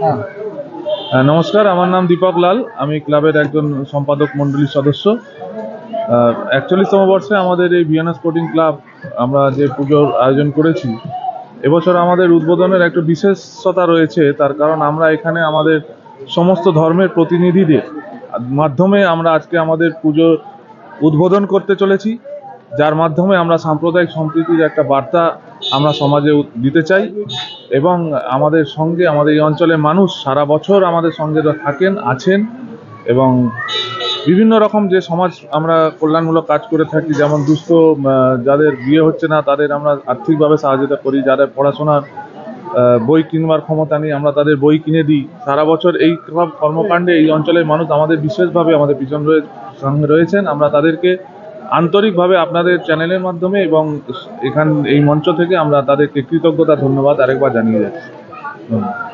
হ্যাঁ। হ্যাঁ, নমস্কার আমার নাম দীপক লাল। আমি ক্লাবের একজন সম্পাদক মণ্ডলীর সদস্য। একচল্লিশতম বর্ষে আমাদের এই ভিয়েনা স্পোর্টিং ক্লাব আমরা যে পুজোর আয়োজন করেছি এবছর আমাদের উদ্বোধনের একটা বিশেষতা রয়েছে। তার কারণ আমরা এখানে আমাদের সমস্ত ধর্মের প্রতিনিধিদের মাধ্যমে আমরা আজকে আমাদের পুজো উদ্বোধন করতে চলেছি। যার মাধ্যমে আমরা সাম্প্রদায়িক সম্প্রীতির একটা বার্তা আমরা সমাজে দিতে চাই এবং আমাদের সঙ্গে, আমাদের এই অঞ্চলের মানুষ সারা বছর আমাদের সঙ্গে থাকেন, আছেন এবং বিভিন্ন রকম যে সমাজ আমরা কল্যাণমূলক কাজ করে থাকি, যেমন দুস্থ যাদের বিয়ে হচ্ছে না, তাদের আমরা আর্থিকভাবে সাহায্যতা করি, যাদের পড়াশোনার বই কিনবার ক্ষমতা নেই, আমরা তাদের বই কিনে দিই। সারা বছর এই সব কর্মকাণ্ডে এই অঞ্চলের মানুষ আমাদের বিশেষভাবে আমাদের পিছন রয়ে সঙ্গে রয়েছেন। আমরা তাদেরকে আন্তরিকভাবে আপনাদের চ্যানেলের মাধ্যমে এবং এখান, এই মঞ্চ থেকে আমরা তাদেরকে কৃতজ্ঞতা, ধন্যবাদ আরেকবার জানিয়ে যাচ্ছি। ধন্যবাদ।